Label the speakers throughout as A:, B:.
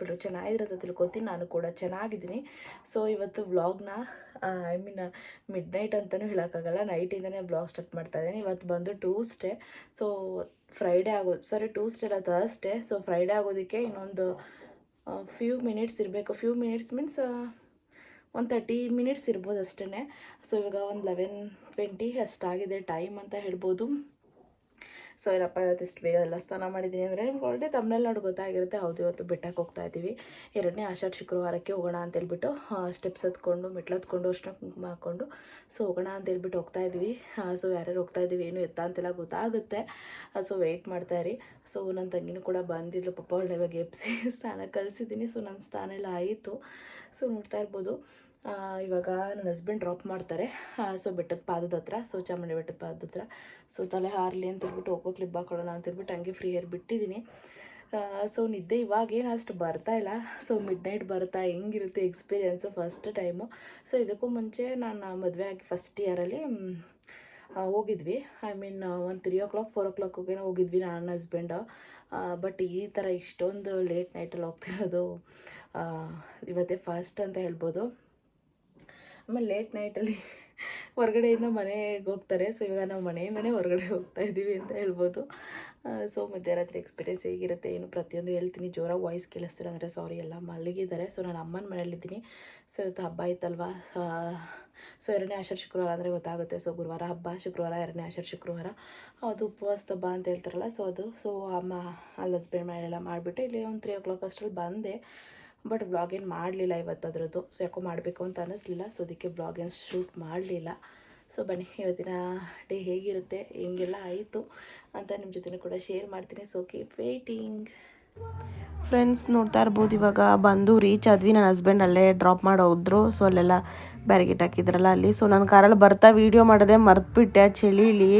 A: Hope ಚೆನ್ನಾಗಿರೋದು ತಿಳ್ಕೊತೀನಿ ನಾನು ಕೂಡ ಚೆನ್ನಾಗಿದ್ದೀನಿ. ಸೊ ಇವತ್ತು ವ್ಲಾಗ್ನ ಐ ಮೀನ್ ಮಿಡ್ ನೈಟ್ ಅಂತಲೂ ಹೇಳೋಕ್ಕಾಗಲ್ಲ. ನೈಟಿಂದನೇ ಬ್ಲಾಗ್ ಸ್ಟಾರ್ಟ್ ಮಾಡ್ತಾ ಇದ್ದೀನಿ. ಇವತ್ತು ಬಂದು ಟೂಸ್ಡೇ ಸೊ ಫ್ರೈಡೇ ಆಗೋದು ಸಾರಿ ಟೂಸ್ಡೇ ಅಲ್ಲ ಥರ್ಸ್ಡೇ ಸೊ ಫ್ರೈಡೇ ಆಗೋದಕ್ಕೆ ಇನ್ನೊಂದು ಫ್ಯೂ ಮಿನಿಟ್ಸ್ ಇರಬೇಕು. ಫ್ಯೂ ಮಿನಿಟ್ಸ್ ಮೀನ್ಸ್ ಒಂದು ತರ್ಟಿ ಮಿನಿಟ್ಸ್ ಇರ್ಬೋದು ಅಷ್ಟೇ ಸೊ ಇವಾಗ ಒಂದು ಲೆವೆನ್ ಟ್ವೆಂಟಿ ಅಷ್ಟಾಗಿದೆ ಟೈಮ್ ಅಂತ ಹೇಳ್ಬೋದು. ಸೊ ಏನಪ್ಪ ಇವತ್ತು ಇಷ್ಟು ಬೇಗ ಎಲ್ಲ ಸ್ನಾನ ಮಾಡಿದ್ದೀನಿ ಅಂದರೆ ನಿಮ್ಗೆ ಆಲ್ರೆಡಿ ತಮ್ಮನೆಲ್ಲ ನೋಡಿ ಗೊತ್ತಾಗಿರುತ್ತೆ. ಹೌದು, ಇವತ್ತು ಬೆಟ್ಟಕ್ಕೆ ಹೋಗ್ತಾ ಇದ್ದೀವಿ. ಎರಡನೇ ಆಷಾಢ ಶುಕ್ರವಾರಕ್ಕೆ ಹೋಗೋಣ ಅಂತೇಳ್ಬಿಟ್ಟು ಸ್ಟೆಪ್ಸ್ ಹತ್ಕೊಂಡು, ಮೆಟ್ಲು ಹತ್ಕೊಂಡು, ಅರ್ಶಿನ ಕುಂಕುಮ ಹಾಕ್ಕೊಂಡು ಸೊ ಹೋಗೋಣ ಅಂತೇಳ್ಬಿಟ್ಟು ಹೋಗ್ತಾ ಇದ್ವಿ ಸೊ ಯಾರ್ಯಾರು ಹೋಗ್ತಾ ಇದ್ದೀವಿ, ಏನು ಎತ್ತ ಅಂತೆಲ್ಲ ಗೊತ್ತಾಗುತ್ತೆ. ಸೊ ವೆಯ್ಟ್ ಮಾಡ್ತಾ ಇರಿ. ಸೊ ನನ್ನ ತಂಗಿನೂ ಕೂಡ ಬಂದಿದ್ಲು, ಪಪ್ಪ ಒಳ್ಳೆ ಇವಾಗ ಎಪ್ಸಿ ಸ್ನಾನ ಕಳಿಸಿದ್ದೀನಿ. ಸೊ ನನ್ನ ಸ್ಥಾನ ಎಲ್ಲ ಆಯಿತು. ಸೊ ನೋಡ್ತಾ ಇರ್ಬೋದು. ಇವಾಗ ನನ್ನ ಹಸ್ಬೆಂಡ್ ಡ್ರಾಪ್ ಮಾಡ್ತಾರೆ. ಸೊ ಬೆಟ್ಟದ ಪಾದದ ಹತ್ರ ಸೊ ಚಾಮುಂಡಿ ಬೆಟ್ಟದ ಪಾದದ ಹತ್ರ. ಸೊ ತಲೆ ಹಾರಲಿ ಅಂತ ಹೇಳ್ಬಿಟ್ಟು ಹೋಗೋ ಕ್ಲಿಪ್ ಹಾಕೊಳ್ಳೋಣ ಅಂತ ಹೇಳ್ಬಿಟ್ಟು ಹಂಗೆ ಫ್ರೀ ಹೇರ್ ಬಿಟ್ಟಿದ್ದೀನಿ. ಸೊ ನಿದ್ದೆ ಇವಾಗೇನು ಅಷ್ಟು ಬರ್ತಾ ಇಲ್ಲ. ಸೊ ಮಿಡ್ ನೈಟ್ ಬರ್ತಾ, ಹೆಂಗಿರುತ್ತೆ ಎಕ್ಸ್ಪೀರಿಯೆನ್ಸು ಫಸ್ಟ್ ಟೈಮು ಸೊ ಇದಕ್ಕೂ ಮುಂಚೆ ನಾನು ಮದುವೆ ಆಗಿ ಫಸ್ಟ್ ಇಯರಲ್ಲಿ ಹೋಗಿದ್ವಿ. ಐ ಮೀನ್ ಒಂದು ತ್ರೀ ಓ ಕ್ಲಾಕ್ ಫೋರ್ ಓ ಕ್ಲಾಕ್ಗೇನೋ ಹೋಗಿದ್ವಿ ನನ್ನ ಹಸ್ಬೆಂಡು ಬಟ್ ಈ ಥರ ಇಷ್ಟೊಂದು ಲೇಟ್ ನೈಟಲ್ಲಿ ಹೋಗ್ತಿರೋದು ಇವತ್ತೇ ಫಸ್ಟ್ ಅಂತ ಹೇಳ್ಬೋದು. ಆಮೇಲೆ ಲೇಟ್ ನೈಟಲ್ಲಿ ಹೊರಗಡೆಯಿಂದ ಮನೆಗೆ ಹೋಗ್ತಾರೆ. ಸೊ ಇವಾಗ ನಾವು ಮನೆಯಿಂದನೇ ಹೊರಗಡೆ ಹೋಗ್ತಾ ಇದ್ದೀವಿ ಅಂತ ಹೇಳ್ಬೋದು. ಸೊ ಮಧ್ಯರಾತ್ರಿ ಎಕ್ಸ್ಪೀರಿಯೆನ್ಸ್ ಹೇಗಿರುತ್ತೆ, ಏನು ಪ್ರತಿಯೊಂದು ಹೇಳ್ತೀನಿ. ಜೋರಾಗಿ ವಾಯ್ಸ್ ಕೇಳಿಸ್ತಿಲ್ಲ ಅಂದರೆ ಸಾರಿ ಎಲ್ಲ ಮಲಗಿದ್ದಾರೆ. ಸೊ ನಾನು ಅಮ್ಮನ ಮನೆಯಲ್ಲಿದ್ದೀನಿ ಸೊ ಇವತ್ತು ಹಬ್ಬ ಆಯ್ತಲ್ವಾ? ಸೊ ಎರಡನೇ ಆಷಾಢ ಶುಕ್ರವಾರ ಅಂದರೆ ಗೊತ್ತಾಗುತ್ತೆ. ಸೊ ಗುರುವಾರ ಹಬ್ಬ, ಶುಕ್ರವಾರ ಎರಡನೇ ಆಷಾಢ ಶುಕ್ರವಾರ. ಅದು ಉಪವಾಸ ಹಬ್ಬ ಅಂತ ಹೇಳ್ತಾರಲ್ಲ ಸೊ ಅದು. ಸೊ ಅಮ್ಮ, ಅಲ್ಲಿ ಹಸ್ಬೆಂಡ್ ಮನೆಯೆಲ್ಲ ಮಾಡಿಬಿಟ್ಟು ಇಲ್ಲಿ ಒಂದು ತ್ರೀ ಓ ಕ್ಲಾಕ್ ಅಷ್ಟರಲ್ಲಿ ಬಂದೆ. ಬಟ್ ಬ್ಲಾಗ್ ಏನು ಮಾಡಲಿಲ್ಲ ಇವತ್ತು ಅದರದ್ದು. ಸೊ ಯಾಕೋ ಮಾಡಬೇಕು ಅಂತ ಅನ್ನಿಸ್ಲಿಲ್ಲ ಸೊ ಅದಕ್ಕೆ ಬ್ಲಾಗ್ ಏನು ಶೂಟ್ ಮಾಡಲಿಲ್ಲ. ಸೊ ಬನ್ನಿ, ಇವತ್ತಿನ ಡೇ ಹೇಗಿರುತ್ತೆ, ಹೆಂಗೆಲ್ಲ ಆಯಿತು ಅಂತ ನಿಮ್ಮ ಜೊತೆ ಕೂಡ ಶೇರ್ ಮಾಡ್ತೀನಿ. ಸೊ ಕೀಪ್ ವೇಟಿಂಗ್
B: ಫ್ರೆಂಡ್ಸ್ ನೋಡ್ತಾ ಇರ್ಬೋದು. ಇವಾಗ ಬಂದು ರೀಚ್ ಆದ್ವಿ. ನನ್ನ ಹಸ್ಬೆಂಡ್ ಅಲ್ಲೇ ಡ್ರಾಪ್ ಮಾಡಿ ಹೋದ್ರು ಸೊ ಅಲ್ಲೆಲ್ಲ ಬ್ಯಾರಿಗೇಟ್ ಹಾಕಿದ್ರಲ್ಲ ಅಲ್ಲಿ. ಸೊ ನನ್ನ ಕಾರಲ್ಲಿ ಬರ್ತಾ ವೀಡಿಯೋ ಮಾಡಿದೆ ಮರ್ತ್ಬಿಟ್ಟೆ. ಚಳಿಲಿ.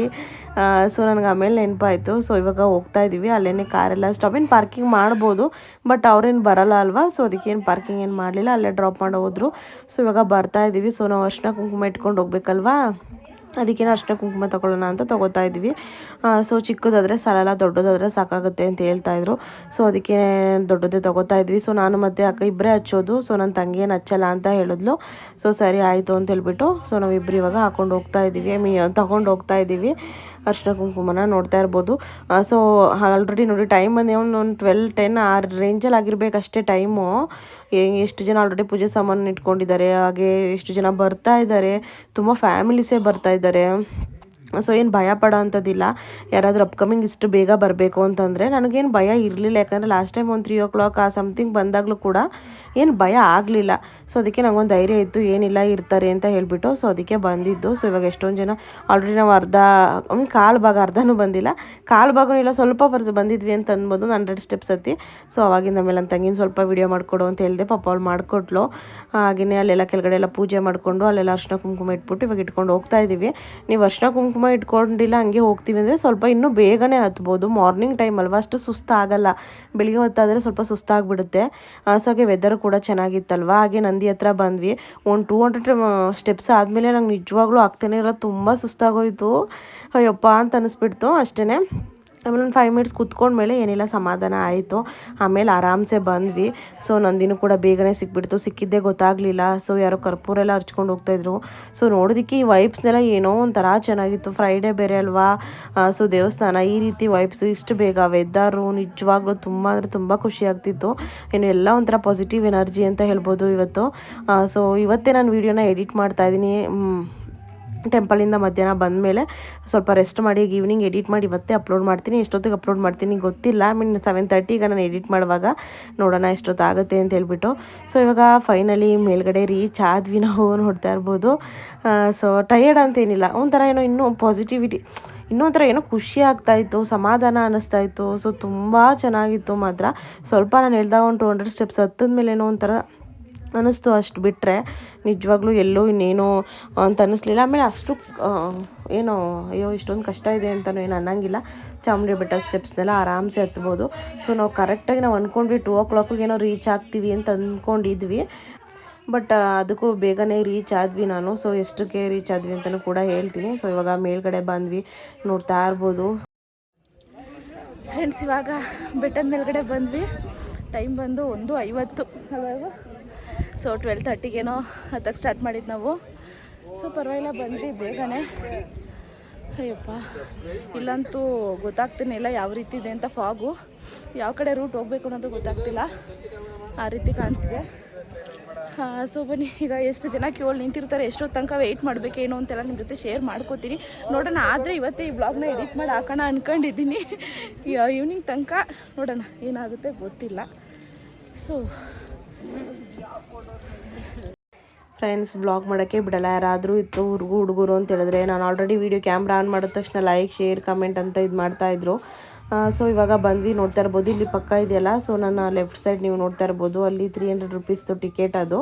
B: ಸೊ ನನಗೆ ಆಮೇಲೆ ನೆನಪಾಯಿತು. ಸೊ ಇವಾಗ ಹೋಗ್ತಾ ಇದ್ದೀವಿ ಕಾರೆಲ್ಲ ಸ್ಟಾಪ್ ಏನು ಪಾರ್ಕಿಂಗ್ ಮಾಡ್ಬೋದು. ಬಟ್ ಅವ್ರೇನು ಬರಲ್ಲ ಅಲ್ವಾ? ಸೊ ಅದಕ್ಕೇನು ಪಾರ್ಕಿಂಗ್ ಏನು ಮಾಡಲಿಲ್ಲ. ಅಲ್ಲೇ ಡ್ರಾಪ್ ಮಾಡಿ ಹೋದ್ರು ಸೊ ಇವಾಗ ಬರ್ತಾ ಇದ್ದೀವಿ ಸೊ ನಾವು ಅರ್ಶಿನ ಕುಂಕುಮ ಇಟ್ಕೊಂಡು ಹೋಗ್ಬೇಕಲ್ವಾ? ಅದಕ್ಕೇನು ಅಷ್ಟೇ ಕುಂಕುಮ ತಗೊಳ್ಳೋಣ ಅಂತ ತೊಗೋತಾ ಇದ್ವಿ. ಸೊ ಚಿಕ್ಕದಾದರೆ ಸಾಲಲ್ಲ, ದೊಡ್ಡದಾದರೆ ಸಾಕಾಗುತ್ತೆ ಅಂತ ಹೇಳ್ತಾ ಇದ್ರು. ಸೊ ಅದಕ್ಕೆ ದೊಡ್ಡದೇ ತೊಗೋತಾ ಇದ್ವಿ. ಸೊ ನಾನು ಮತ್ತೆ ಅಕ್ಕ ಇಬ್ಬರೇ ಹಚ್ಚೋದು. ಸೊ ನನ್ನ ತಂಗಿ ಏನು ಹಚ್ಚಲ್ಲ ಅಂತ ಹೇಳಿದ್ಲು. ಸೊ ಸರಿ, ಆಯಿತು ಅಂತ ಹೇಳ್ಬಿಟ್ಟು ಸೊ ನಾವಿಬ್ಬರು ಇವಾಗ ಹಾಕೊಂಡು ಹೋಗ್ತಾ ಇದ್ದೀವಿ. ಮೀ ಹೋಗ್ತಾ ಇದ್ದೀವಿ. ಅರ್ಶಿನ ಕುಂಕುಮನ ನೋಡ್ತಾ ಇರ್ಬೋದು. ಸೊ ಆಲ್ರೆಡಿ ನೋಡಿ ಟೈಮ್ ಬಂದು ಒಂದು ಒಂದು ಟ್ವೆಲ್ ಟೆನ್ ಆರ್ ರೇಂಜಲ್ಲಿ ಆಗಿರ್ಬೇಕು ಅಷ್ಟೇ ಟೈಮು ಎಷ್ಟು ಜನ ಆಲ್ರೆಡಿ ಪೂಜೆ ಸಾಮಾನು ಇಟ್ಕೊಂಡಿದ್ದಾರೆ, ಹಾಗೆ ಎಷ್ಟು ಜನ ಬರ್ತಾ ಇದ್ದಾರೆ, ತುಂಬ ಫ್ಯಾಮಿಲೀಸೇ ಬರ್ತಾ ಇದ್ದಾರೆ. ಸೊ ಏನು ಭಯ ಪಡೋ ಅಂಥದ್ದಿಲ್ಲ ಯಾರಾದರೂ ಅಪ್ಕಮಿಂಗ್ ಇಷ್ಟು ಬೇಗ ಬರಬೇಕು ಅಂತಂದರೆ ನನಗೇನು ಭಯ ಇರಲಿಲ್ಲ. ಯಾಕಂದರೆ ಲಾಸ್ಟ್ ಟೈಮ್ ಒಂದು ತ್ರೀ ಓ ಕ್ಲಾಕ್ ಆ ಸಮಥಿಂಗ್ ಬಂದಾಗಲೂ ಕೂಡ ಏನು ಭಯ ಆಗಲಿಲ್ಲ. ಸೊ ಅದಕ್ಕೆ ನಂಗೊಂದು ಧೈರ್ಯ ಇತ್ತು, ಏನಿಲ್ಲ ಇರ್ತಾರೆ ಅಂತ ಹೇಳಿಬಿಟ್ಟು ಸೊ ಅದಕ್ಕೆ ಬಂದಿದ್ದು. ಸೊ ಇವಾಗ ಎಷ್ಟೊಂದು ಜನ ಆಲ್ರೆಡಿ ನಾವು ಅರ್ಧ ಕಾಲು ಭಾಗ ಅರ್ಧನೂ ಬಂದಿಲ್ಲ. ಕಾಲು ಭಾಗನೂ ಇಲ್ಲ, ಸ್ವಲ್ಪ ಬರ್ದು ಬಂದಿದ್ವಿ ಅಂತ ಅನ್ಬೋದು ಹಂಡ್ರೆಡ್ ಸ್ಟೆಪ್ಸ್ ಹತ್ತಿ ಸೊ ಅವಾಗಿಂದ ಮೇಲೆ ನನ್ನ ತಂಗಿನ ಸ್ವಲ್ಪ ವಿಡಿಯೋ ಮಾಡಿಕೊಡು ಅಂತ ಹೇಳಿದೆ, ಪಾಪ ಅವ್ಳು ಮಾಡಿಕೊಟ್ಲು. ಹಾಗೆಯೇ ಅಲ್ಲೆಲ್ಲ ಕೆಳಗಡೆ ಎಲ್ಲ ಪೂಜೆ ಮಾಡಿಕೊಂಡು, ಅಲ್ಲೆಲ್ಲ ಅರ್ಶಿನ ಕುಂಕುಮ ಇಟ್ಬಿಟ್ಟು ಇವಾಗ ಇಟ್ಕೊಂಡು ಹೋಗ್ತಾ ಇದ್ದೀವಿ ನೀವು ಅರ್ಶಿನ ಕುಂಕುಮ ಇಟ್ಕೊಂಡಿಲ್ಲ, ಹಂಗೆ ಹೋಗ್ತೀವಿ ಅಂದರೆ ಸ್ವಲ್ಪ ಇನ್ನೂ ಬೇಗನೆ ಹತ್ಬೋದು. ಮಾರ್ನಿಂಗ್ ಟೈಮ್ ಅಲ್ವಾ, ಅಷ್ಟು ಸುಸ್ತಾಗಲ್ಲ. ಬೆಳಿಗ್ಗೆ ಹೊತ್ತಾದರೆ ಸ್ವಲ್ಪ ಸುಸ್ತಾಗ್ಬಿಡುತ್ತೆ. ಸೊ ಹಾಗೆ ವೆದರ್ ಕೂಡ ಚೆನ್ನಾಗಿತ್ತಲ್ವಾ? ಹಾಗೆ ನಂದಿ ಹತ್ರ ಬಂದ್ವಿ. ಒಂದು ಟೂ ಹಂಡ್ರೆಡ್ ಸ್ಟೆಪ್ಸ್ ಆದಮೇಲೆ ನಂಗೆ ನಿಜವಾಗ್ಲೂ ಆಗ್ತಾನೆ ಇರೋ ತುಂಬ ಸುಸ್ತಾಗೋಯಿತು. ಅಯ್ಯಪ್ಪ ಅಂತ ಅನಿಸ್ಬಿಡ್ತು ಅಷ್ಟೇ ಆಮೇಲೆ ಒಂದು ಫೈವ್ ಮಿನಿಟ್ಸ್ ಕುತ್ಕೊಂಡ್ಮೇಲೆ ಏನಿಲ್ಲ, ಸಮಾಧಾನ ಆಯಿತು. ಆಮೇಲೆ ಆರಾಮ್ಸೆ ಬಂದ್ವಿ. ಸೊ ನಂದಿನೂ ಕೂಡ ಬೇಗನೆ ಸಿಕ್ಬಿಡ್ತು. ಸಿಕ್ಕಿದ್ದೇ ಗೊತ್ತಾಗಲಿಲ್ಲ. ಸೊ ಯಾರೋ ಕರ್ಪೂರ ಎಲ್ಲ ಹರ್ಚ್ಕೊಂಡು ಹೋಗ್ತಾಯಿದ್ರು ಸೊ ನೋಡೋದಕ್ಕೆ ಈ ವೈಬ್ಸ್ನೆಲ್ಲ ಏನೋ ಒಂಥರ ಚೆನ್ನಾಗಿತ್ತು. ಫ್ರೈಡೇ ಬೇರೆ ಅಲ್ವಾ? ಸೊ ದೇವಸ್ಥಾನ ಈ ರೀತಿ ವೈಬ್ಸು ಇಷ್ಟು ಬೇಗ ವೆದರು ನಿಜವಾಗ್ಲೂ ತುಂಬ ಅಂದರೆ ತುಂಬ ಖುಷಿ ಆಗ್ತಿತ್ತು. ಏನು ಎಲ್ಲ ಒಂಥರ ಪಾಸಿಟಿವ್ ಎನರ್ಜಿ ಅಂತ ಹೇಳ್ಬೋದು ಇವತ್ತು. ಸೊ ಇವತ್ತೇ ನಾನು ವೀಡಿಯೋನ ಎಡಿಟ್ ಮಾಡ್ತಾ ಇದ್ದೀನಿ ಟೆಂಪಲಿಂದ ಮಧ್ಯಾಹ್ನ ಬಂದಮೇಲೆ ಸ್ವಲ್ಪ ರೆಸ್ಟ್ ಮಾಡಿ ಈವ್ನಿಂಗ್ ಎಡಿಟ್ ಮಾಡಿ ಮತ್ತೆ ಅಪ್ಲೋಡ್ ಮಾಡ್ತೀನಿ. ಎಷ್ಟೊತ್ತಿಗೆ ಅಪ್ಲೋಡ್ ಮಾಡ್ತೀನಿ ಗೊತ್ತಿಲ್ಲ. ಮೀನ್ ಸೆವೆನ್ ತರ್ಟಿಗೆ ನಾನು ಎಡಿಟ್ ಮಾಡುವಾಗ ನೋಡೋಣ ಎಷ್ಟೊತ್ತಾಗುತ್ತೆ ಅಂತ ಹೇಳ್ಬಿಟ್ಟು. ಸೊ ಇವಾಗ ಫೈನಲಿ ಮೇಲ್ಗಡೆ ರೀಚ್ ಆದ್ವಿ. ನಾವು ನೋಡ್ತಾ ಇರ್ಬೋದು. ಸೊ ಟಯರ್ಡ್ ಅಂತೇನಿಲ್ಲ ಒಂಥರ ಏನೋ ಇನ್ನೂ ಪಾಸಿಟಿವಿಟಿ ಇನ್ನೊಂಥರ ಏನೋ ಖುಷಿ ಆಗ್ತಾಯಿತ್ತು ಸಮಾಧಾನ ಅನ್ನಿಸ್ತಾ ಇತ್ತು. ಸೊ ತುಂಬ ಚೆನ್ನಾಗಿತ್ತು ಮಾತ್ರ. ಸ್ವಲ್ಪ ನಾನು ಹೇಳ್ದಾಗ ಒಂದು ಟು ಹಂಡ್ರೆಡ್ ಸ್ಟೆಪ್ಸ್ ಹತ್ತದ ಮೇಲೆ ಏನೋ ಒಂಥರ ಅನ್ನಿಸ್ತು ಅಷ್ಟು ಬಿಟ್ಟರೆ ನಿಜವಾಗ್ಲೂ ಎಲ್ಲೋ ಇನ್ನೇನೋ ಅಂತ ಅನ್ನಿಸ್ಲಿಲ್ಲ. ಆಮೇಲೆ ಅಷ್ಟು ಏನೋ ಅಯ್ಯೋ ಇಷ್ಟೊಂದು ಕಷ್ಟ ಇದೆ ಅಂತಲೂ ಏನು ಅನ್ನಂಗಿಲ್ಲ. ಚಾಮುಂಡಿ ಬೆಟ್ಟ ಸ್ಟೆಪ್ಸ್ನೆಲ್ಲ ಆರಾಮ್ಸೆ ಹತ್ಬೋದು. ಸೊ ನಾವು ಕರೆಕ್ಟಾಗಿ ನಾವು ಅಂದ್ಕೊಂಡ್ವಿ ಟೂ ಓ ಕ್ಲಾಕಿಗೆ ಏನೋ ರೀಚ್ ಆಗ್ತೀವಿ ಅಂತ ಅಂದ್ಕೊಂಡಿದ್ವಿ ಬಟ್ ಅದಕ್ಕೂ ಬೇಗನೆ ರೀಚ್ ಆದ್ವಿ ನಾನು. ಸೊ ಎಷ್ಟಕ್ಕೆ ರೀಚ್ ಆದ್ವಿ ಅಂತಲೂ ಕೂಡ ಹೇಳ್ತೀನಿ. ಸೊ ಇವಾಗ ಮೇಲ್ಗಡೆ ಬಂದ್ವಿ ನೋಡ್ತಾ ಇರ್ಬೋದು.
A: ಫ್ರೆಂಡ್ಸ್ ಇವಾಗ ಬೆಟ್ಟದ ಮೇಲ್ಗಡೆ ಬಂದ್ವಿ. ಟೈಮ್ ಬಂದು ಒಂದು ಐವತ್ತು. ಅವಾಗ ಸೊ ಟ್ವೆಲ್ ತರ್ಟಿಗೇನೋ ಹತ್ತಕ್ಕೆ ಸ್ಟಾರ್ಟ್ ಮಾಡಿದ್ದು ನಾವು. ಸೊ ಪರವಾಗಿಲ್ಲ, ಬಂದ್ವಿ ಬೇಗನೆ. ಅಯ್ಯಪ್ಪ, ಇಲ್ಲಂತೂ ಗೊತ್ತಾಗ್ತಿರಲಿಲ್ಲ ಯಾವ ರೀತಿ ಇದೆ ಅಂತ ಫಾಗು. ಯಾವ ಕಡೆ ರೂಟ್ ಹೋಗ್ಬೇಕು ಅನ್ನೋದು ಗೊತ್ತಾಗ್ತಿಲ್ಲ. ಆ ರೀತಿ ಕಾಣ್ತಿದೆ. ಸೊ ಬನ್ನಿ, ಈಗ ಎಷ್ಟು ಜನ ಕೇಳಿ ನಿಂತಿರ್ತಾರೆ, ಎಷ್ಟೊತ್ತು ತನಕ ವೆಯ್ಟ್ ಮಾಡಬೇಕೇನೋ ಅಂತೆಲ್ಲ ನಿಮ್ಮ ಜೊತೆ ಶೇರ್ ಮಾಡ್ಕೋತೀನಿ. ನೋಡೋಣ, ಆದರೆ ಇವತ್ತೇ ಈ ಬ್ಲಾಗ್ನ ಎಡಿಟ್ ಮಾಡಿ ಹಾಕೋಣ ಅಂದ್ಕೊಂಡಿದ್ದೀನಿ ಈವ್ನಿಂಗ್ ತನಕ ನೋಡೋಣ, ಏನಾಗುತ್ತೆ ಗೊತ್ತಿಲ್ಲ. ಸೊ
B: ಫ್ರೆಂಡ್ಸ್ ಬ್ಲಾಗ್ ಮಾಡೋಕ್ಕೆ ಬಿಡಲ್ಲ. ಯಾರಾದರೂ ಇತ್ತು ಹುಡುಗು ಹುಡುಗರು ಅಂತ ಹೇಳಿದ್ರೆ, ನಾನು ಆಲ್ರೆಡಿ ವೀಡಿಯೋ ಕ್ಯಾಮ್ರಾ ಆನ್ ಮಾಡಿದ ತಕ್ಷಣ ಲೈಕ್ ಶೇರ್ ಕಮೆಂಟ್ ಅಂತ ಇದು ಮಾಡ್ತಾಯಿದ್ರು ಸೊ ಇವಾಗ ಬಂದ್ವಿ, ನೋಡ್ತಾ ಇರ್ಬೋದು. ಇಲ್ಲಿ ಪಕ್ಕ ಇದೆಯಲ್ಲ ಸೊ ನನ್ನ ಲೆಫ್ಟ್ ಸೈಡ್ ನೀವು ನೋಡ್ತಾ ಇರ್ಬೋದು. ಅಲ್ಲಿ ತ್ರೀ ಹಂಡ್ರೆಡ್ ರುಪೀಸ್ದು ಟಿಕೆಟ್ ಅದು.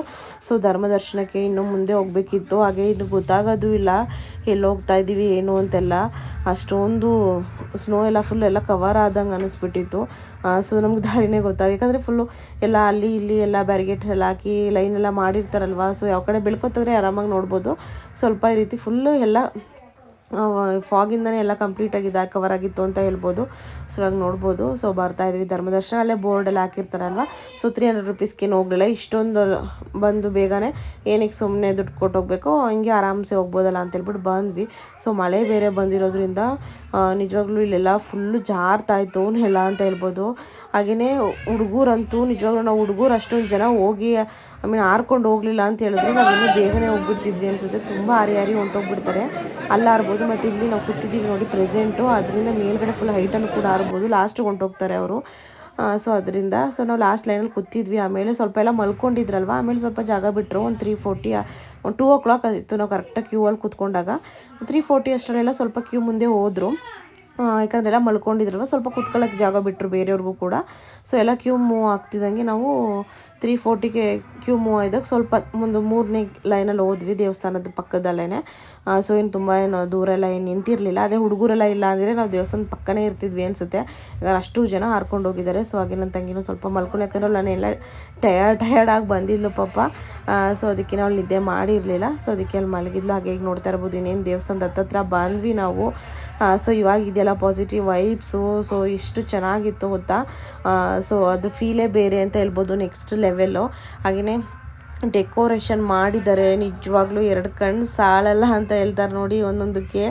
B: ಸೊ ಧರ್ಮದರ್ಶನಕ್ಕೆ ಇನ್ನು ಮುಂದೆ ಹೋಗಬೇಕಿತ್ತು. ಹಾಗೆ ಇನ್ನು ಗೊತ್ತಾಗೋದು ಇಲ್ಲ, ಎಲ್ಲಿ ಹೋಗ್ತಾ ಇದ್ದೀವಿ ಏನು ಅಂತೆಲ್ಲ. ಅಷ್ಟೊಂದು ಸ್ನೋ ಎಲ್ಲ ಫುಲ್ ಎಲ್ಲ ಕವರ್ ಆದಂಗೆ ಅನಿಸ್ಬಿಟ್ಟಿತ್ತು. ಸೊ ನಮ್ಗೆ ದಾರಿನೇ ಗೊತ್ತಾಗ, ಯಾಕಂದರೆ ಫುಲ್ಲು ಎಲ್ಲ ಅಲ್ಲಿ ಇಲ್ಲಿ ಎಲ್ಲ ಬ್ಯಾರಿಗೇಟ್ ಎಲ್ಲ ಹಾಕಿ ಲೈನ್ ಎಲ್ಲ ಮಾಡಿರ್ತಾರಲ್ವ ಸೊ ಯಾವ ಕಡೆ ಬೆಳ್ಕೊತಂದರೆ ಆರಾಮಾಗಿ ನೋಡ್ಬೋದು. ಸ್ವಲ್ಪ ಈ ರೀತಿ ಫುಲ್ಲು ಎಲ್ಲ ಫಾಗಿಂದನೇ ಎಲ್ಲ ಕಂಪ್ಲೀಟ್ ಆಗಿದೆ ಕವರ್ ಆಗಿತ್ತು ಅಂತ ಹೇಳ್ಬೋದು. ಸೊ ಇವಾಗ ನೋಡ್ಬೋದು. ಸೊ ಬರ್ತಾ ಇದ್ವಿ. ಧರ್ಮದರ್ಶನ ಅಲ್ಲೇ ಬೋರ್ಡ್ ಎಲ್ಲ ಹಾಕಿರ್ತಾರಲ್ವ ಸೊ ತ್ರೀ ಹಂಡ್ರೆಡ್ ರುಪೀಸ್ಗೇನು ಹೋಗಲಿಲ್ಲ. ಇಷ್ಟೊಂದು ಬಂದು ಬೇಗನೆ ಏನಕ್ಕೆ ಸುಮ್ಮನೆ ದುಡ್ಡು ಕೊಟ್ಟು ಹೋಗ್ಬೇಕು, ಹಂಗೆ ಆರಾಮ್ಸೆ ಹೋಗ್ಬೋದಲ್ಲ ಅಂತ ಹೇಳ್ಬಿಟ್ಟು ಬಂದ್ವಿ. ಸೊ ಮಳೆ ಬೇರೆ ಬಂದಿರೋದ್ರಿಂದ ನಿಜವಾಗ್ಲೂ ಇಲ್ಲೆಲ್ಲ ಫುಲ್ಲು ಜಾರ್ತಾಯಿತ್ತು ಹೇಳ ಅಂತ ಹೇಳ್ಬೋದು. ಹಾಗೆಯೇ ಹುಡುಗರಂತೂ ನಿಜವಾಗ್ಲೂ ನಾವು ಹುಡುಗರು ಅಷ್ಟೊಂದು ಜನ ಹೋಗಿ ಐ ಮೀನ್ ಹಾರ್ಕೊಂಡು ಹೋಗಲಿಲ್ಲ ಅಂತ ಹೇಳಿದ್ರು. ನಾವು ಇನ್ನೂ ಬೇಗನೆ ಹೋಗ್ಬಿಡ್ತಿದ್ವಿ ಅನಿಸುತ್ತೆ. ತುಂಬ ಹಾರಿ ಹಾರಿ ಹೊಂಟೋಗ್ಬಿಡ್ತಾರೆ. ಅಲ್ಲಿ ಆರ್ಬೋದು ಮತ್ತು ಇಲ್ಲಿ ನಾವು ಕೂತಿದ್ದೀವಿ ನೋಡಿ ಪ್ರೆಸೆಂಟು ಅದರಿಂದ ಮೇಲ್ಗಡೆ ಫುಲ್ ಹೈಟನ್ನು ಕೂಡ ಹಾರ್ಬೋದು ಲಾಸ್ಟಿಗೆ ಹೊಂಟೋಗ್ತಾರೆ ಅವರು. ಸೊ ಅದರಿಂದ ಸೊ ನಾವು ಲಾಸ್ಟ್ ಲೈನಲ್ಲಿ ಕೂತಿದ್ವಿ. ಆಮೇಲೆ ಸ್ವಲ್ಪ ಎಲ್ಲ ಮಲ್ಕೊಂಡಿದ್ರಲ್ವ? ಆಮೇಲೆ ಸ್ವಲ್ಪ ಜಾಗ ಬಿಟ್ಟರು ಒಂದು ತ್ರೀ ಫೋರ್ಟಿ ಒಂದು ಟೂ ಓ ಕ್ಲಾಕ್ ಆಗಿತ್ತು ನಾವು ಕರೆಕ್ಟಾಗಿ ಕ್ಯೂ ಅಲ್ಲಿ ಕೂತ್ಕೊಂಡಾಗ. ತ್ರೀ ಫೋರ್ಟಿ ಅಷ್ಟರಲ್ಲೆಲ್ಲ ಸ್ವಲ್ಪ ಕ್ಯೂ ಮುಂದೆ ಹೋದರು. ಯಾಕಂದರೆ ಎಲ್ಲ ಮಲ್ಕೊಂಡಿದ್ರಲ್ವ? ಸ್ವಲ್ಪ ಕೂತ್ಕೊಳ್ಳೋಕ್ಕೆ ಜಾಗ ಬಿಟ್ಟರು ಬೇರೆಯವ್ರಿಗೂ ಕೂಡ. ಸೊ ಎಲ್ಲ ಕ್ಯೂ ಮೂವ್ ಆಗ್ತಿದ್ದಂಗೆ ನಾವು ತ್ರೀ ಫೋರ್ಟಿಗೆ ಕ್ಯೂ ಮೂವ್ ಸ್ವಲ್ಪ ಮುಂದೆ ಮೂರನೇ ಲೈನಲ್ಲಿ ಹೋದ್ವಿ ದೇವಸ್ಥಾನದ ಪಕ್ಕದಲ್ಲೇ ಸೊ ಏನು ತುಂಬ ಏನು ದೂರ ಎಲ್ಲ ಏನು ನಿಂತಿರಲಿಲ್ಲ. ಅದೇ ಹುಡುಗರೆಲ್ಲ ಇಲ್ಲ ಅಂದರೆ ನಾವು ದೇವಸ್ಥಾನದ ಪಕ್ಕನೇ ಇರ್ತಿದ್ವಿ ಅನಿಸುತ್ತೆ. ಅಷ್ಟು ಜನ ಹಾರ್ಕೊಂಡು ಹೋಗಿದ್ದಾರೆ. ಸೊ ಹಾಗೆ ನನ್ನ ತಂಗಿನೂ ಸ್ವಲ್ಪ ಮಲ್ಕೊಂಡು. ಯಾಕಂದ್ರೆ ನಾನು ಎಲ್ಲ ಟಯರ್ಡ್ ಟಯರ್ಡಾಗಿ ಬಂದಿದ್ಲು ಪಾಪ. ಸೊ ಅದಕ್ಕೆ ನಾವು ನಿದ್ದೆ ಮಾಡಿರಲಿಲ್ಲ. ಸೊ ಅದಕ್ಕೆ ಅಲ್ಲಿ ಮಲಗಿದ್ಲು. ಹಾಗೆ ಈಗ ನೋಡ್ತಾ ಇರ್ಬೋದು ಇನ್ನೇನು ದೇವಸ್ಥಾನದ ಹತ್ತತ್ರ ಬಂದ್ವಿ ನಾವು. ಸೊ ಇವಾಗ ಇದೆಲ್ಲ ಪಾಸಿಟಿವ್ ವೈಬ್ಸು ಸೊ ಇಷ್ಟು ಚೆನ್ನಾಗಿತ್ತು ಗೊತ್ತಾ? ಸೊ ಅದು ಫೀಲೇ ಬೇರೆ ಅಂತ ಹೇಳ್ಬೋದು. ನೆಕ್ಸ್ಟ್ ಲೆವೆಲ್ಲು ಹಾಗೆಯೇ ಡೆಕೋರೇಷನ್ ಮಾಡಿದ್ದಾರೆ. ನಿಜವಾಗ್ಲೂ ಎರಡು ಕಣ್ಣು ಸಾಲಲ್ಲ ಅಂತ ಹೇಳ್ತಾರೆ ನೋಡಿ ಒಂದೊಂದಕ್ಕೆ.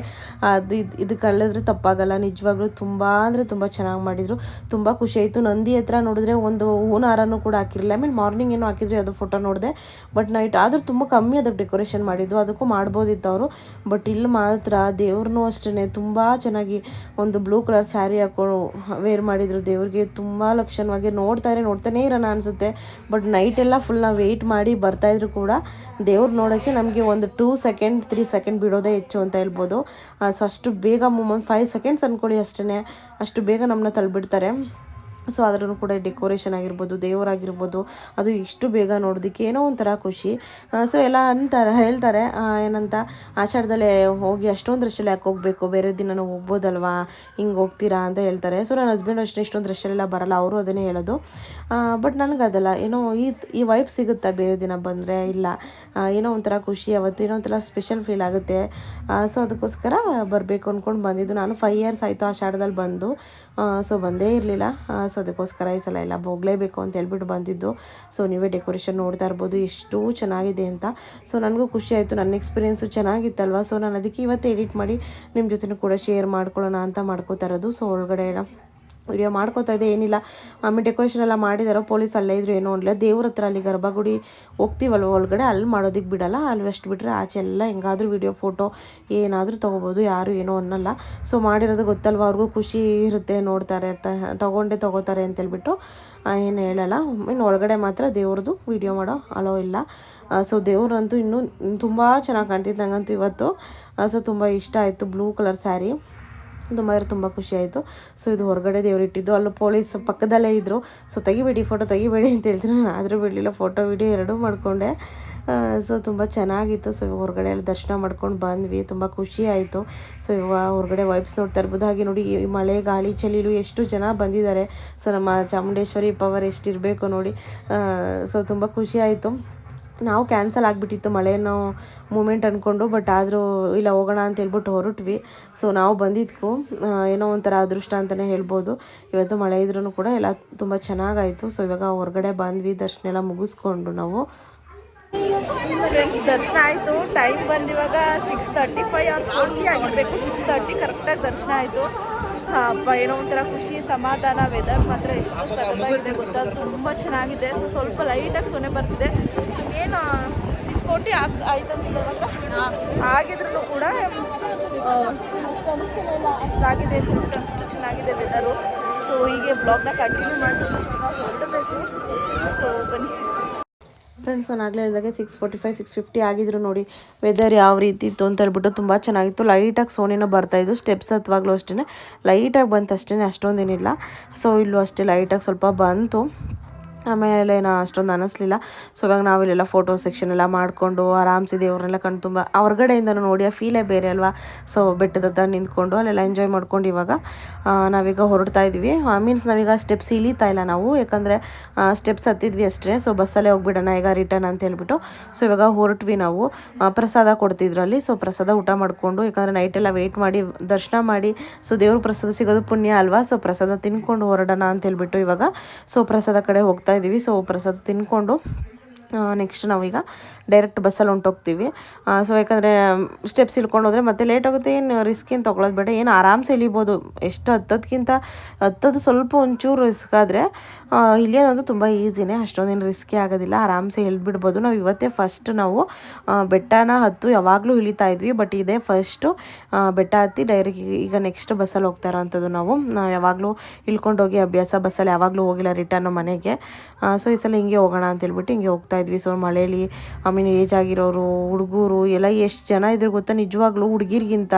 B: ಅದು ಇದು ಇದು ಕಳೆದ್ರೆ ತಪ್ಪಾಗಲ್ಲ. ನಿಜವಾಗ್ಲೂ ತುಂಬ ಅಂದರೆ ತುಂಬ ಚೆನ್ನಾಗಿ ಮಾಡಿದರು. ತುಂಬ ಖುಷಿ ಆಯಿತು. ನಂದಿ ಹತ್ರ ನೋಡಿದ್ರೆ ಒಂದು ಹೂವಿನ ಹಾರನೂ ಕೂಡ ಹಾಕಿರಲಿಲ್ಲ. ಐ ಮೀನ್ ಮಾರ್ನಿಂಗ್ ಏನೋ ಹಾಕಿದ್ರು, ಯಾವುದೋ ಫೋಟೋ ನೋಡಿದೆ. ಬಟ್ ನೈಟ್ ಆದರೂ ತುಂಬ ಕಮ್ಮಿ ಅದಕ್ಕೆ ಡೆಕೋರೇಷನ್ ಮಾಡಿದ್ದು ಅದಕ್ಕೂ ಮಾಡ್ಬೋದಿತ್ತು ಅವರು. ಬಟ್ ಇಲ್ಲಿ ಮಾತ್ರ ದೇವ್ರನ್ನೂ ಅಷ್ಟೇ ತುಂಬ ಚೆನ್ನಾಗಿ ಒಂದು ಬ್ಲೂ ಕಲರ್ ಸ್ಯಾರಿ ಹಾಕೊಂಡು ವೇರ್ ಮಾಡಿದರು ದೇವ್ರಿಗೆ. ತುಂಬ ಲಕ್ಷಣವಾಗಿ ನೋಡ್ತಾರೆ ನೋಡ್ತಾನೇ ಇರೋಣ ಅನಿಸುತ್ತೆ. ಬಟ್ ನೈಟ್ ಎಲ್ಲ ಫುಲ್ ನಾವು ವೆಯ್ಟ್ ಮಾಡಿ ಬರ್ತಾಯಿದ್ರು ಕೂಡ ದೇವ್ರು ನೋಡೋಕ್ಕೆ ನಮಗೆ ಒಂದು ಟೂ ಸೆಕೆಂಡ್ ತ್ರೀ ಸೆಕೆಂಡ್ ಬಿಡೋದೇ ಹೆಚ್ಚು ಅಂತ ಹೇಳ್ಬೋದು. ಸೊ ಅಷ್ಟು ಬೇಗ ಮೂಮೆಂಟ್ ಫೈವ್ ಸೆಕೆಂಡ್ಸ್ ಅಂದ್ಕೊಳ್ಳಿ ಅಷ್ಟೇ ಅಷ್ಟು ಬೇಗ ನಮ್ಮನ್ನ ತಳ್ಳಿಬಿಡ್ತಾರೆ ಸೊ ಅದರಲ್ಲೂ ಕೂಡ ಡೆಕೋರೇಷನ್ ಆಗಿರ್ಬೋದು ದೇವರಾಗಿರ್ಬೋದು ಅದು ಇಷ್ಟು ಬೇಗ ನೋಡೋದಕ್ಕೆ ಏನೋ ಒಂಥರ ಖುಷಿ. ಸೊ ಎಲ್ಲ ಅಂತಾರೆ, ಹೇಳ್ತಾರೆ ಏನಂತ ಆಷಾಢದಲ್ಲೇ ಹೋಗಿ ಅಷ್ಟೊಂದು ರಶಲ್ಲಿ ಯಾಕೆ ಹೋಗಬೇಕು? ಬೇರೆ ದಿನ ಹೋಗ್ಬೋದಲ್ವಾ? ಹಿಂಗೆ ಹೋಗ್ತೀರಾ ಅಂತ ಹೇಳ್ತಾರೆ. ಸೊ ನನ್ನ ಹಸ್ಬೆಂಡ್ ಅಷ್ಟೇ ಇಷ್ಟೊಂದು ರಶಲ್ಲೆಲ್ಲ ಬರಲ್ಲ, ಅವರು ಅದನ್ನೇ ಹೇಳೋದು. ಬಟ್ ನನಗೆ ಅದಲ್ಲ, ಏನೋ ಈ ಈ ವೈಬ್ ಸಿಗುತ್ತಾ ಬೇರೆ ದಿನ ಬಂದರೆ? ಇಲ್ಲ. ಏನೋ ಒಂಥರ ಖುಷಿ, ಅವತ್ತು ಏನೋ ಒಂಥರ ಸ್ಪೆಷಲ್ ಫೀಲ್ ಆಗುತ್ತೆ. ಸೊ ಅದಕ್ಕೋಸ್ಕರ ಬರಬೇಕು ಅಂದ್ಕೊಂಡು ಬಂದಿದ್ದು. ನಾನು ಫೈವ್ ಇಯರ್ಸ್ ಆಯಿತು ಆಷಾಢದಲ್ಲಿ ಬಂದು. ಸೊ ಬಂದೇ ಇರಲಿಲ್ಲ. ಸೊ ಅದಕ್ಕೋಸ್ಕರ ಈ ಸಲ ಎಲ್ಲ ಹೋಗಲೇಬೇಕು ಅಂತ ಹೇಳ್ಬಿಟ್ಟು ಬಂದಿದ್ದು. ಸೊ ನೀವೇ ಡೆಕೋರೇಷನ್ ನೋಡ್ತಾ ಇರ್ಬೋದು. ಎಷ್ಟು ಚೆನ್ನಾಗಿದೆ ಅಂತ. ಸೊ ನನಗೂ ಖುಷಿ ಆಯಿತು. ನನ್ನ ಎಕ್ಸ್ಪೀರಿಯೆನ್ಸು ಚೆನ್ನಾಗಿತ್ತಲ್ವ? ಸೊ ನಾನು ಅದಕ್ಕೆ ಇವತ್ತು ಎಡಿಟ್ ಮಾಡಿ ನಿಮ್ಮ ಜೊತೆ ಕೂಡ ಶೇರ್ ಮಾಡ್ಕೊಳ್ಳೋಣ ಅಂತ ಮಾಡ್ಕೋತಾ ಇರೋದು. ಸೊ ಒಳಗಡೆ ಎಲ್ಲ ವಿಡಿಯೋ ಮಾಡ್ಕೋತಾ ಇದೆ, ಏನಿಲ್ಲ. ಆಮೇಲೆ ಡೆಕೋರೇಷನ್ ಎಲ್ಲ ಮಾಡಿದಾರೋ ಪೊಲೀಸ್ ಅಲ್ಲೇ ಇದ್ರು ಏನೋ ಅನ್ಲಿಲ್ಲ ದೇವ್ರ ಹತ್ರ ಅಲ್ಲಿ ಗರ್ಭಗುಡಿ ಹೋಗ್ತೀವಲ್ವ ಒಳಗಡೆ, ಅಲ್ಲಿ ಮಾಡೋದಕ್ಕೆ ಬಿಡಲ್ಲ, ಅಲ್ಲಿ ಅಷ್ಟು ಬಿಟ್ಟರೆ ಆಚೆ ಎಲ್ಲ ಹೆಂಗಾದರೂ ವಿಡಿಯೋ ಫೋಟೋ ಏನಾದರೂ ತೊಗೋಬೋದು, ಯಾರು ಏನೋ ಅನ್ನಲ್ಲ. ಸೊ ಮಾಡಿರೋದು ಗೊತ್ತಲ್ವ, ಅವ್ರಿಗೂ ಖುಷಿ ಇರುತ್ತೆ ನೋಡ್ತಾರೆ ಅಂತ ತೊಗೊಂಡೇ ತೊಗೋತಾರೆ ಅಂತೇಳ್ಬಿಟ್ಟು ಏನು ಹೇಳಲ್ಲ. ಇನ್ನು ಒಳಗಡೆ ಮಾತ್ರ ದೇವ್ರದ್ದು ವಿಡಿಯೋ ಮಾಡೋ ಅಲೋ ಇಲ್ಲ. ಸೊ ದೇವ್ರಂತೂ ಇನ್ನೂ ತುಂಬ ಚೆನ್ನಾಗಿ ಕಾಣ್ತಿತ್ತು ನನಗಂತೂ ಇವತ್ತು. ಸೊ ತುಂಬ ಇಷ್ಟ ಆಯಿತು ಬ್ಲೂ ಕಲರ್ ಸ್ಯಾರಿ ತುಂಬ ಮಾತ್ರ ತುಂಬ ಖುಷಿಯಾಯಿತು ಸೊ ಇದು ಹೊರಗಡೆ ದೇವ್ರು ಇಟ್ಟಿದ್ದು. ಅಲ್ಲೂ ಪೊಲೀಸ್ ಪಕ್ಕದಲ್ಲೇ ಇದ್ದರು ಸೊ ತೆಗಿಬೇಡಿ ಫೋಟೋ ತೆಗಿಬೇಡಿ ಅಂತ ಹೇಳ್ತೀನಿ ನಾನು ಆದರೂ ಬಿಡಲಿಲ್ಲ. ಫೋಟೋ ವಿಡಿಯೋ ಎರಡೂ ಮಾಡಿಕೊಂಡೆ. ಸೊ ತುಂಬ ಚೆನ್ನಾಗಿತ್ತು. ಸೊ ಇವಾಗ ಹೊರಗಡೆ ಎಲ್ಲ ದರ್ಶನ ಮಾಡ್ಕೊಂಡು ಬಂದ್ವಿ. ತುಂಬ ಖುಷಿ ಆಯಿತು. ಸೊ ಇವಾಗ ಹೊರಗಡೆ ವೈಬ್ಸ್ ನೋಡ್ತಾ ಇರ್ಬೋದು. ಹಾಗೆ ನೋಡಿ, ಈ ಮಳೆ, ಗಾಳಿ, ಚಳಿಲು ಎಷ್ಟು ಜನ ಬಂದಿದ್ದಾರೆ. ಸೊ ನಮ್ಮ ಚಾಮುಂಡೇಶ್ವರಿ ಪವರ್ ಎಷ್ಟಿರಬೇಕು ನೋಡಿ. ಸೊ ತುಂಬ ಖುಷಿ ಆಯಿತು. ನಾವು ಕ್ಯಾನ್ಸಲ್ ಆಗಿಬಿಟ್ಟಿತ್ತು ಮಳೆನೋ ಮೂಮೆಂಟ್ ಅಂದ್ಕೊಂಡು ಬಟ್ ಆದರೂ ಇಲ್ಲ ಹೋಗೋಣ ಅಂತ ಹೇಳ್ಬಿಟ್ಟು ಹೊರಟ್ವಿ. ಸೊ ನಾವು ಬಂದಿದ್ದಕ್ಕೂ ಏನೋ ಒಂಥರ ಅದೃಷ್ಟ ಅಂತಲೇ ಹೇಳ್ಬೋದು. ಇವತ್ತು ಮಳೆ ಇದ್ರೂ ಕೂಡ ಎಲ್ಲ ತುಂಬ ಚೆನ್ನಾಗಾಯಿತು. ಸೊ ಇವಾಗ ಹೊರಗಡೆ ಬಂದ್ವಿ, ದರ್ಶನ ಎಲ್ಲ ಮುಗಿಸ್ಕೊಂಡು ನಾವು.
A: ಫ್ರೆಂಡ್ಸ್ ದರ್ಶನ ಆಯಿತು. Time ಬಂದಿವಾಗ six thirty five or forty ಆಗಿರಬೇಕು ಸಿಕ್ಸ್ ತರ್ಟಿ ಕರೆಕ್ಟಾಗಿ ದರ್ಶನ ಆಯಿತು. ಅಪ್ಪ ಏನೋ ಒಂಥರ ಖುಷಿ ಸಮಾಧಾನ ವೆದರ್ ಮಾತ್ರ ಎಷ್ಟು ಸಖತ್ತಾಗಿದೆ ಗೊತ್ತಾ? ತುಂಬ ಚೆನ್ನಾಗಿದೆ. ಸೊ ಸ್ವಲ್ಪ ಲೈಟಾಗಿ ಸೊನೆ ಬರ್ತಿದೆ. ಏನು ಸಿಕ್ಸ್ ಫೋರ್ಟಿ ಆಗ್ ಆಯ್ತು ಅನ್ಸಿಲ್ಲ ಆಗಿದ್ರು ಕೂಡ ಅಷ್ಟಾಗಿದೆ ಅಂತ ಅಷ್ಟು ಚೆನ್ನಾಗಿದೆ ವೆದರು ಸೊ ಹೀಗೆ ಬ್ಲಾಗ್ನ ಕಂಟಿನ್ಯೂ ಮಾಡ್ತೀನಿ ಈಗ ಹೊರಡಬೇಕು ಸೊ ಬನ್ನಿ
B: ಫ್ರೆಂಡ್ಸ್ ನಾನು ಆಗಲೇ ಹೇಳಿದಾಗೆ six forty five six fifty ಆಗಿದ್ರು ನೋಡಿ ವೆದರ್ ಯಾವ ರೀತಿ ಇತ್ತು ಅಂತ ಹೇಳ್ಬಿಟ್ಟು ತುಂಬ ಚೆನ್ನಾಗಿತ್ತು. ಲೈಟಾಗಿ ಸೋನಿನ ಬರ್ತಾಯಿದ್ದು ಸ್ಟೆಪ್ಸ್ ಹತ್ತವಾಗ್ಲೂ ಅಷ್ಟೇ ಲೈಟಾಗಿ ಬಂತು ಅಷ್ಟೇ ಅಷ್ಟೊಂದೇನಿಲ್ಲ. ಸೊ ಇಲ್ಲೂ ಅಷ್ಟೇ ಲೈಟಾಗಿ ಸ್ವಲ್ಪ ಬಂತು. ಆಮೇಲೆ ನಾ ಅಷ್ಟೊಂದು ಅನ್ನಿಸ್ಲಿಲ್ಲ ಸೊ ಇವಾಗ ನಾವಿಲ್ಲೆಲ್ಲ ಫೋಟೋ ಸೆಕ್ಷನ್ ಎಲ್ಲ ಮಾಡಿಕೊಂಡು ಆರಾಮ್ಸಿ ದೇವ್ರನ್ನೆಲ್ಲ ಕಣ್ಣು ತುಂಬ ಹೊರಗಡೆಯಿಂದ ನೋಡಿ, ಆ ಫೀಲೇ ಬೇರೆ ಅಲ್ವಾ? ಸೊ ಬೆಟ್ಟದ ನಿಂತ್ಕೊಂಡು ಅಲ್ಲೆಲ್ಲ ಎಂಜಾಯ್ ಮಾಡ್ಕೊಂಡು ಇವಾಗ ನಾವೀಗ ಹೊರಡ್ತಾ ಇದ್ವಿ ಮೀನ್ಸ್ ನಾವೀಗ ಸ್ಟೆಪ್ಸ್ ಇಳಿತಾ ಇಲ್ಲ ನಾವು. ಯಾಕಂದರೆ ಸ್ಟೆಪ್ಸ್ ಹತ್ತಿದ್ವಿ ಅಷ್ಟೇ. ಸೊ ಬಸ್ಸಲ್ಲೇ ಹೋಗ್ಬಿಡೋಣ, ಈಗ ರಿಟರ್ನ್ ಅಂತ ಹೇಳ್ಬಿಟ್ಟು. ಸೊ ಇವಾಗ ಹೊರಟ್ವಿ ನಾವು. ಪ್ರಸಾದ ಕೊಡ್ತಿದ್ರು ಅಲ್ಲಿ ಸೊ ಪ್ರಸಾದ ಊಟ ಮಾಡಿಕೊಂಡು, ಯಾಕಂದರೆ ನೈಟೆಲ್ಲ ವೆಯ್ಟ್ ಮಾಡಿ, ದರ್ಶನ ಮಾಡಿ. ಸೊ ದೇವ್ರ ಪ್ರಸಾದ ಸಿಗೋದು ಪುಣ್ಯ ಅಲ್ವಾ? ಸೊ ಪ್ರಸಾದ ತಿನ್ಕೊಂಡು ಹೊರಡೋಣ ಅಂತ ಹೇಳ್ಬಿಟ್ಟು ಇವಾಗ ಸೊ ಪ್ರಸಾದ ಕಡೆ ಹೋಗ್ತಾ ಇದ್ದೀವಿ. ಸೊ ಪ್ರಸಾದ ತಿನ್ಕೊಂಡು ನೆಕ್ಸ್ಟ್ ನಾವೀಗ ಡೈರೆಕ್ಟ್ ಬಸ್ಸಲ್ಲಿ ಹೊಂಟೋಗ್ತೀವಿ. ಸೊ ಯಾಕಂದರೆ ಸ್ಟೆಪ್ಸ್ ಇಳ್ಕೊಂಡು ಹೋದರೆ ಮತ್ತೆ ಲೇಟ್ ಆಗುತ್ತೆ. ಏನು ರಿಸ್ಕ್ ಏನು ತೊಗೊಳೋದು ಬೇಡ. ಏನು ಆರಾಮ್ಸೆ ಇಳಿಬೋದು ಎಷ್ಟು ಹತ್ತೋದಕ್ಕಿಂತ ಹತ್ತೋದು ಸ್ವಲ್ಪ ಒಂಚೂರು ರಿಸ್ಕ್ ಆದರೆ ಇಳಿಯೋದಂತೂ ತುಂಬ ಈಸಿನೇ, ಅಷ್ಟೊಂದೇನು ರಿಸ್ಕಿ ಆಗೋದಿಲ್ಲ, ಆರಾಮ್ಸೆ ಇಳಿದ್ಬಿಡ್ಬೋದು ನಾವು ಇವತ್ತೇ ಫಸ್ಟ್ ನಾವು ಬೆಟ್ಟನ ಹತ್ತು ಯಾವಾಗಲೂ ಇಳಿತಾ ಇದ್ವಿ ಬಟ್ ಇದೇ ಫಸ್ಟು ಬೆಟ್ಟ ಹತ್ತಿ ಡೈರೆಕ್ಟ್ ಈಗ ನೆಕ್ಸ್ಟ್ ಬಸ್ಸಲ್ಲಿ ಹೋಗ್ತಾ ಇರೋವಂಥದ್ದು ನಾವು. ನಾವು ಯಾವಾಗಲೂ ಇಳ್ಕೊಂಡೋಗಿ ಅಭ್ಯಾಸ ಬಸ್ಸಲ್ಲಿ ಯಾವಾಗಲೂ ಹೋಗಿಲ್ಲ ರಿಟರ್ನ್ ಮನೆಗೆ. ಸೊ ಈ ಸಲ ಹಿಂಗೆ ಹೋಗೋಣ ಅಂತ ಹೇಳ್ಬಿಟ್ಟು ಹಿಂಗೆ ಹೋಗ್ತಾ ಇದ್ವಿ. ಸೊ ಮಳೇಲಿ ಐ ಮೀನ್ ಏಜ್ ಆಗಿರೋರು, ಹುಡುಗರು, ಎಲ್ಲ ಎಷ್ಟು ಜನ ಇದ್ರು ಗೊತ್ತಾ? ನಿಜವಾಗ್ಲೂ ಹುಡುಗಿರಿಗಿಂತ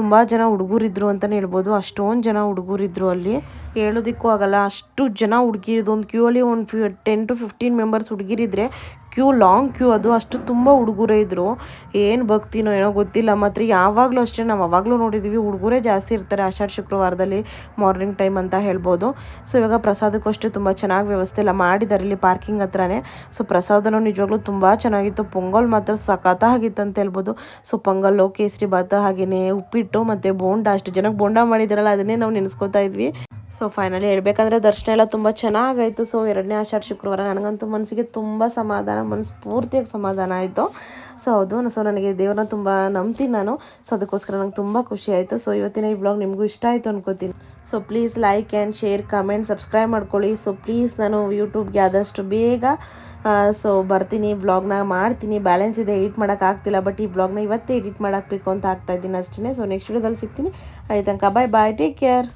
B: ತುಂಬ ಜನ ಹುಡುಗರಿದ್ರು ಅಂತಲೇ ಹೇಳ್ಬೋದು. ಅಷ್ಟೊಂದು ಜನ ಹುಡುಗರಿದ್ರು ಅಲ್ಲಿ. ಹೇಳೋದಕ್ಕೂ ಆಗಲ್ಲ. ಅಷ್ಟು ಜನ ಹುಡುಗಿರಿದ್ದು, ಒಂದು ಕ್ಯೂ ಅಲ್ಲಿ ಒಂದು few ten to fifteen members ಹುಡುಗಿರಿದ್ರೆ queue long queue ಅದು, ಅಷ್ಟು ತುಂಬ ಹುಡುಗರೇ ಇದ್ದರು ಏನು ಭಕ್ತಿನೋ ಏನೋ ಗೊತ್ತಿಲ್ಲ. ಮಾತ್ರ ಯಾವಾಗಲೂ ಅಷ್ಟೇ, ನಾವು ಅವಾಗಲೂ ನೋಡಿದ್ದೀವಿ ಹುಡುಗರೇ ಜಾಸ್ತಿ ಇರ್ತಾರೆ ಆಷಾಢ ಶುಕ್ರವಾರದಲ್ಲಿ ಮಾರ್ನಿಂಗ್ ಟೈಮ್ ಅಂತ ಹೇಳ್ಬೋದು. ಸೊ ಇವಾಗ ಪ್ರಸಾದಕ್ಕೂ ಅಷ್ಟೇ ತುಂಬ ಚೆನ್ನಾಗಿ ವ್ಯವಸ್ಥೆ ಎಲ್ಲ ಮಾಡಿದ್ದಾರೆ ಇಲ್ಲಿ ಪಾರ್ಕಿಂಗ್ ಹತ್ರನೇ. ಸೊ ಪ್ರಸಾದನೂ ನಿಜವಾಗ್ಲೂ ತುಂಬ ಚೆನ್ನಾಗಿತ್ತು. ಪೊಂಗಲ್ ಮಾತ್ರ ಸಖತ್ತಾಗಿತ್ತು ಅಂತ ಹೇಳ್ಬೋದು. ಸೊ ಪೊಂಗಲ್ಲು, ಕೇಸರಿ ಭಾತ ಹಾಗೆಯೇ ಉಪ್ಪಿಟ್ಟು ಮತ್ತು ಬೋಂಡ, ಅಷ್ಟು ಜನಕ್ಕೆ ಬೋಂಡ ಮಾಡಿದಾರಲ್ಲ, ಅದನ್ನೇ ನಾವು ನೆನೆಸ್ಕೊತಾ ಇದ್ವಿ. ಸೊ ಫೈನಲಿ ಹೇಳ್ಬೇಕಂದ್ರೆ ದರ್ಶನ ಎಲ್ಲ ತುಂಬ ಚೆನ್ನಾಗಾಯಿತು. ಸೊ ಎರಡನೇ ಆಷಾಢ ಶುಕ್ರವಾರ. ನನಗಂತೂ ಮನಸ್ಸಿಗೆ ತುಂಬ ಸಮಾಧಾನ ಮನಸ್ಸು ಪೂರ್ತಿಯಾಗಿ ಸಮಾಧಾನ ಆಯಿತು. ಸೊ ಹೌದು. ಸೊ ನನಗೆ ದೇವ್ರನ್ನ ತುಂಬ ನಂಬ್ತೀನಿ ನಾನು. ಸೊ ಅದಕ್ಕೋಸ್ಕರ ನಂಗೆ ತುಂಬ ಖುಷಿ ಆಯಿತು. ಸೊ ಇವತ್ತಿನ ಈ ಬ್ಲಾಗ್ ನಿಮಗೂ ಇಷ್ಟ ಆಯಿತು ಅನ್ಕೋತೀನಿ. So please like and share comment subscribe ಮಾಡ್ಕೊಳ್ಳಿ. ಸೊ ಪ್ಲೀಸ್ ನಾನು ಯೂಟ್ಯೂಬ್ಗೆ ಆದಷ್ಟು ಬೇಗ ಸೊ ಬರ್ತೀನಿ. ಬ್ಲಾಗ್ನ ಮಾಡ್ತೀನಿ. ಬ್ಯಾಲೆನ್ಸ್ ಇದೆ. ಎಡಿಟ್ ಮಾಡೋಕ್ಕಾಗ್ತಿಲ್ಲ ಬಟ್ ಈ ಬ್ಲಾಗ್ನ ಇವತ್ತೇ ಎಡಿಟ್ ಮಾಡಾಕಬೇಕು ಅಂತ ಆಗ್ತಾ ಇದ್ದೀನಿ ಅಷ್ಟೇ ಸೊ ನೆಕ್ಸ್ಟ್ ವಿಡಿಯೋದಲ್ಲಿ ಸಿಗ್ತೀನಿ. ಅಲ್ಲಿ ತನಕ ಬಾಯ್ ಬಾಯ್ ಟೇಕ್ ಕೇರ್